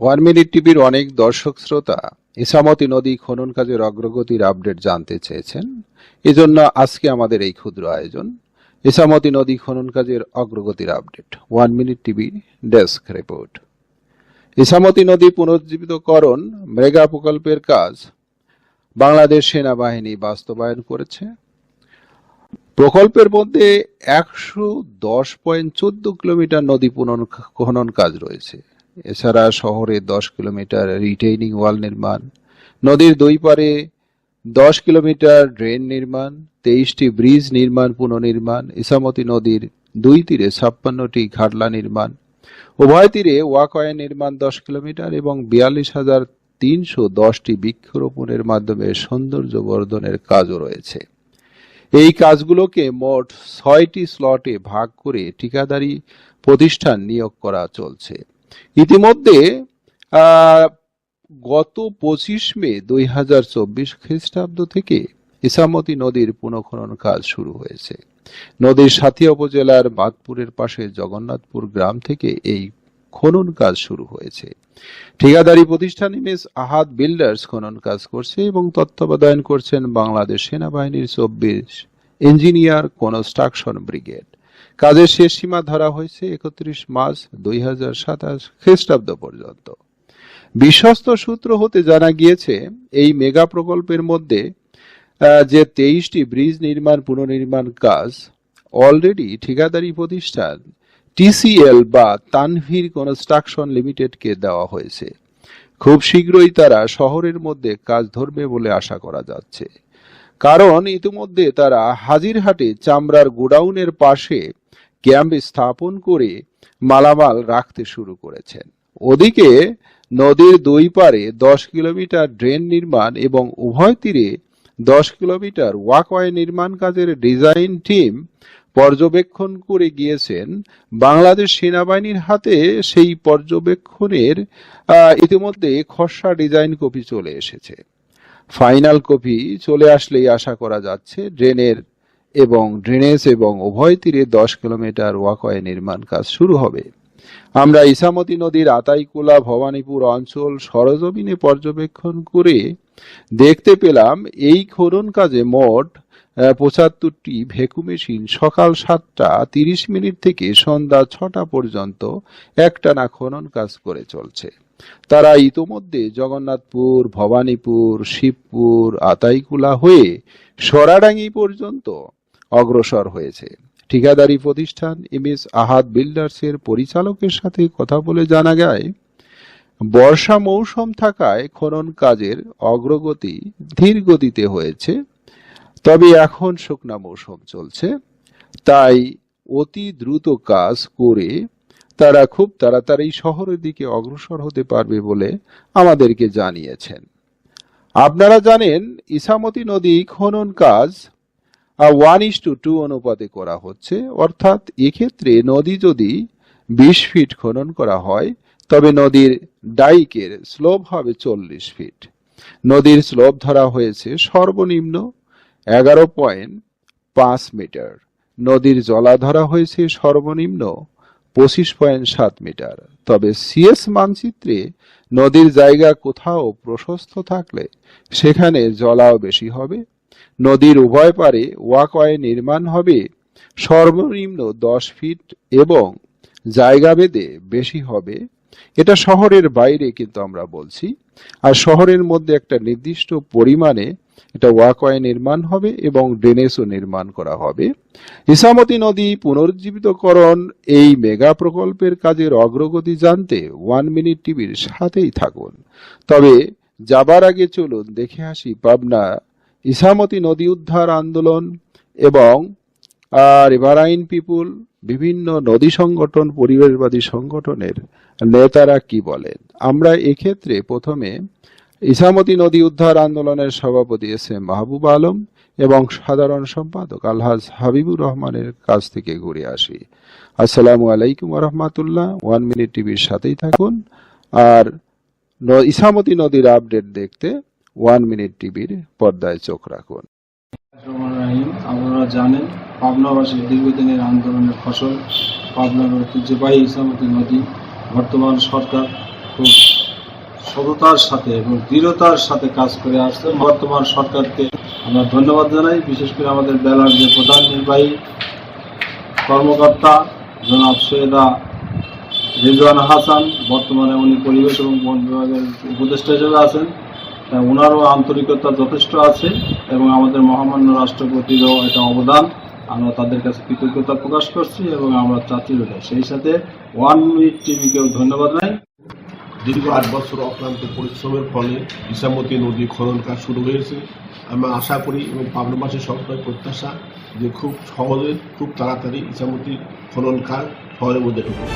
One minute টিভির অনেক দর্শক শ্রোতা ইসামতি নদী খনন কাজের অগ্রগতির আপডেট জানতে চেয়েছেন। এজন্য আজকে আমাদের এই ক্ষুদ্র আয়োজন ইসামতি নদী খনন কাজের অগ্রগতির update. One minute TV desk report. Ichamati নদী পুনরুজ্জীবিতকরণ মেগা প্রকল্পের কাজ বাংলাদেশ সেনাবাহিনী বাস্তবায়ন করেছে। প্রকল্পের মধ্যে একশো দশ পয়েন্ট চোদ্দ কিলোমিটার নদী পুনঃ- খনন কাজ রয়েছে। এছাড়া শহরে দশ কিলোমিটার রিটেইনিং ওয়াল নির্মাণ, নদীর দুই পারে দশ কিলোমিটার ড্রেন নির্মাণ, তেইশটি ব্রিজ নির্মাণ পুনর্নির্মাণ ইসামতি নদীর দুই তীরে ছাপ্পান্নটি ঘাটলা নির্মাণ। উভয় তীরে ওয়াকওয়ে নির্মাণ দশ কিলোমিটার এবং বিয়াল্লিশ হাজার তিনশো দশটি বৃক্ষরোপণের মাধ্যমে সৌন্দর্য বর্ধনের কাজও রয়েছে। এই কাজগুলোকে মোট ছয়টি স্লটে ভাগ করে ঠিকাদারি প্রতিষ্ঠান নিয়োগ করা চলছে। ইতিমধ্যে গত পঁচিশ মে দুই হাজার চব্বিশ খ্রিস্টাব্দ থেকে ইসামতি নদীর পুনঃখনন কাজ শুরু হয়েছে। নদীর সাথিয়া উপজেলার বাদপুরের পাশে জগন্নাথপুর গ্রাম থেকে এই খনন কাজ শুরু হয়েছে। ঠিকাদারি প্রতিষ্ঠান ইমেজ আহাদ বিল্ডার্স খনন কাজ করছে এবং তত্ত্বাবধান করছেন বাংলাদেশ সেনাবাহিনীর চব্বিশ ইঞ্জিনিয়ার কনস্ট্রাকশন ব্রিগেড। কাজের শেষ সীমা ধরা হয়েছে একত্রিশ মার্চ দুই হাজার সাতাশ খ্রিস্টাব্দ পর্যন্ত। বিশ্বস্ত সূত্র হতে জানা গিয়েছে, এই মেগা প্রকল্পের মধ্যে যে তেইশটি ব্রিজ নির্মাণ, পুনর্নির্মাণ কাজ অলরেডি ঠিকাদারি প্রতিষ্ঠান, টিসিএল বা তানভীর কনস্ট্রাকশন লিমিটেডকে দেওয়া হয়েছে। খুব শীঘ্রই তারা শহরের মধ্যে কাজ ধরবে বলে আশা করা যাচ্ছে। কারণ ইতিমধ্যে তারা হাজিরহাটে চামড়ার গোডাউনের পাশে ক্যাম্প স্থাপন করে মালামাল রাখতে শুরু করেছেন। ওদিকে নদীর দুই পারে দশ কিলোমিটার ড্রেন নির্মাণ এবং উভয় তীরে দশ কিলোমিটার ওয়াকওয়ে নির্মাণ কাজের ডিজাইন টিম পর্যবেক্ষণ করে গিয়েছেন। বাংলাদেশ সেনাবাহিনীর হাতে সেই পর্যবেক্ষণের ইতিমধ্যে খসড়া ডিজাইন কপি চলে এসেছে। ফাইনাল কপি চলে আসলেই আশা করা যাচ্ছে, ড্রেনের এবং ড্রেনেজ এবং উভয় তীরে দশ কিলোমিটার ওয়াকওয়ে নির্মাণ কাজ শুরু হবে। আমরা ইসামতি নদীর আতাইকুলা, ভবানীপুর অঞ্চল সরজমিনে পর্যবেক্ষণ করে দেখতে পেলাম, এই খনন কাজে মোট পঁচাত্তরটি ভেকু মেশিন সকাল সাতটা তিরিশ মিনিট থেকে সন্ধ্যা ছটা পর্যন্ত একটানা খনন কাজ করে চলছে। তারা ইতোমধ্যে জগন্নাথপুর, ভবানীপুর, শিবপুর, আতাইকুলা হয়ে সরাডাঙ্গি পর্যন্ত অগ্রসর হয়েছে। ঠিকাদারি প্রতিষ্ঠান এমএস আহাদ বিল্ডার্সের পরিচালকের সাথে কথা বলে জানা যায়, বর্ষা মৌসুম থাকায় খনন কাজের অগ্রগতি ধীর গতিতে হয়েছে, তবে এখন শুকনা মৌসুম চলছে। তাই অতি দ্রুত কাজ করে তারা খুব তাড়াতাড়ি শহরের দিকে অগ্রসর হতে পারবে বলে আমাদেরকে জানিয়েছেন। আপনারা জানেন, ইসামতি নদী খনন কাজ ওয়ান ইস টু টু অনুপাতে করা হচ্ছে। অর্থাৎ এক্ষেত্রে নদী যদি বিশ ফিট খনন করা হয়, তবে নদীর ডাইকের স্লোপ হবে চল্লিশ ফিট। নদীর স্লোপ ধরা হয়েছে সর্বনিম্ন এগারো পয়েন্ট পাঁচ মিটার। নদীর জলা ধরা হয়েছে সর্বনিম্ন পঁচিশ পয়েন্ট সাত মিটার। তবে সিএস মানচিত্রে নদীর জায়গা কোথাও প্রশস্ত থাকলে সেখানে জলাও বেশি হবে। নদীর উভয় পারে ওয়াকওয়ে নির্মাণ হবে। সর্বনিম্ন দশ ফিট এবং জায়গা বেদে বেশি হবে। এটা শহরের বাইরে কিন্তু আমরা বলছি, আর শহরের মধ্যে একটা নির্দিষ্ট পরিমাণে এটা ওয়াকওয়ে নির্মাণ হবে এবং ড্রেনেজও নির্মাণ করা হবে। ইসামতি নদী পুনরুজ্জীবিতকরণ এই মেগা প্রকল্পের কাজের অগ্রগতি জানতে ওয়ান মিনিট টিভির সাথেই থাকুন। তবে যাবার আগে চলুন দেখে আসি পাবনা ইসামতি নদী উদ্ধার আন্দোলন এবং রিভারাইন পিপুল বিভিন্ন নদী সংগঠন, পরিবেশবাদী সংগঠনের নেতারা কি বলেন? আমরা এক্ষেত্রে প্রথমে ইসামতি নদী উদ্ধার আন্দোলনের সভাপতি এস এম মাহবুব আলম এবং সাধারণ সম্পাদক আলহাজ হাবিবুর রহমানের কাছ থেকে ঘুরে আসি। আসসালামু আলাইকুম রহমাতুল্লাহ ওয়ান মিনিট টিভির সাথেই থাকুন। আর ইসামতি নদীর আপডেট দেখতে ওয়ান মিনিট টিভির পর্দায় চোখ রাখুন। আপনারা জানেন পাবনাবাসীর দীর্ঘদিনের আন্দোলনের ফসল, পাবনার ঐতিহ্যবাহী ইসলামতী নদী, বর্তমান সরকার খুব সততার সাথে এবং দৃঢ়তার সাথে কাজ করে আসছে বর্তমান সরকারকে আমরা ধন্যবাদ জানাই। বিশেষ করে আমাদের বেলার যে প্রধান নির্বাহী কর্মকর্তা জনাব সৈয়দা রিজওয়ান হাসান, বর্তমানে উনি পরিবেশ এবং বন বিভাগের উপদেষ্টা হিসেবে আছেন। ওনারও আন্তরিকতা যথেষ্ট আছে এবং আমাদের মহামান্য রাষ্ট্রপতিরও একটা অবদান। আমরা তাদের কাছে কৃতজ্ঞতা প্রকাশ করছি এবং আমরা চাচ্ছি সেই সাথে ওয়ান মিনিট টিভিকেও ধন্যবাদ জানাই। দীর্ঘ আট বছর অক্লান্ত পরিশ্রমের ফলে ইসামতি নদী খনন কাজ শুরু হয়েছে। আমরা আশা করি এবং পাবনাবাসী সরকার প্রত্যাশা যে খুব সহজে, খুব তাড়াতাড়ি ইসামতি খনন কাজ শহরের মধ্যে ঢুকবে।